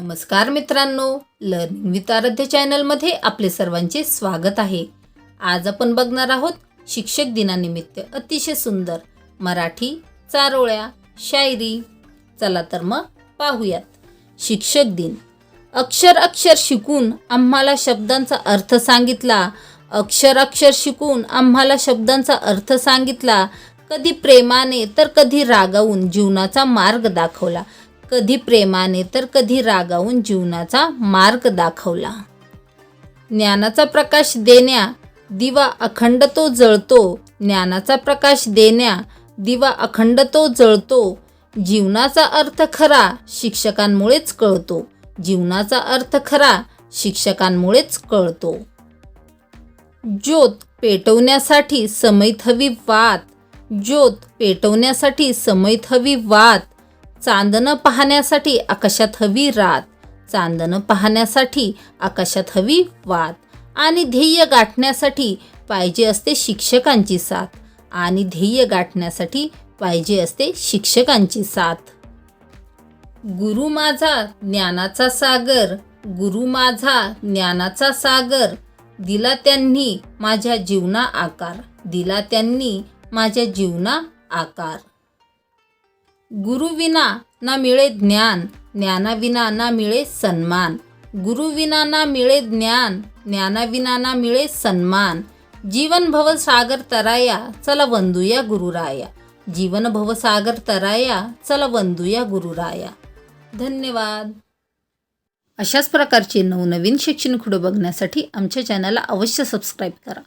नमस्कार मित्रांनो learning with आराध्य चॅनलमध्ये आपले सर्वांचे स्वागत आहे. आज आपण बघणार आहोत शिक्षक दिनानिमित्त अतिशय सुंदर मराठी चारोळ्या शायरी. चला तर मग पाहूयात. शिक्षक दिन. अक्षर अक्षर शिकून आम्हाला शब्दांचा अर्थ सांगितला. अक्षर अक्षर शिकून आम्हाला शब्दांचा अर्थ सांगितला. कधी प्रेमाने तर कधी रागावून जीवनाचा मार्ग दाखवला. कधी प्रेमाने तर कधी रागावून जीवनाचा मार्ग दाखवला. ज्ञानाचा प्रकाश देण्या दिवा अखंड तो जळतो. ज्ञानाचा प्रकाश देण्या दिवा अखंड तो जळतो. जीवनाचा अर्थ खरा शिक्षकांमुळेच कळतो. जीवनाचा अर्थ खरा शिक्षकांमुळेच कळतो. ज्योत पेटवण्यासाठी समयित हवी वात. ज्योत पेटवण्यासाठी समयित हवी वात. चांदणं पाहण्यासाठी आकाशात हवी रात. चांदणं पाहण्यासाठी आकाशात हवी वात. आणि ध्येय गाठण्यासाठी पाहिजे असते शिक्षकांची साथ. आणि ध्येय गाठण्यासाठी पाहिजे असते शिक्षकांची साथ. गुरु माझा ज्ञानाचा सागर गुरु माझा ज्ञानाचा सागर. दिला त्यांनी माझ्या जीवना आकार. दिला त्यांनी माझ्या जीवना आकार. गुरुविना ना मिळे ज्ञान ज्ञानाविना ना मिळे सन्मान. गुरुविना ना मिळे ज्ञान ज्ञानाविना ना मिळे सन्मान. जीवन भव सागर तराया चला वंदूया गुरुराया. जीवन भव सागर तराया चला वंदूया गुरुराया. धन्यवाद. अशाच प्रकारचे नवनवीन शैक्षणिक व्हिडिओ बघण्यासाठी आमच्या चॅनलला अवश्य सबस्क्राईब करा.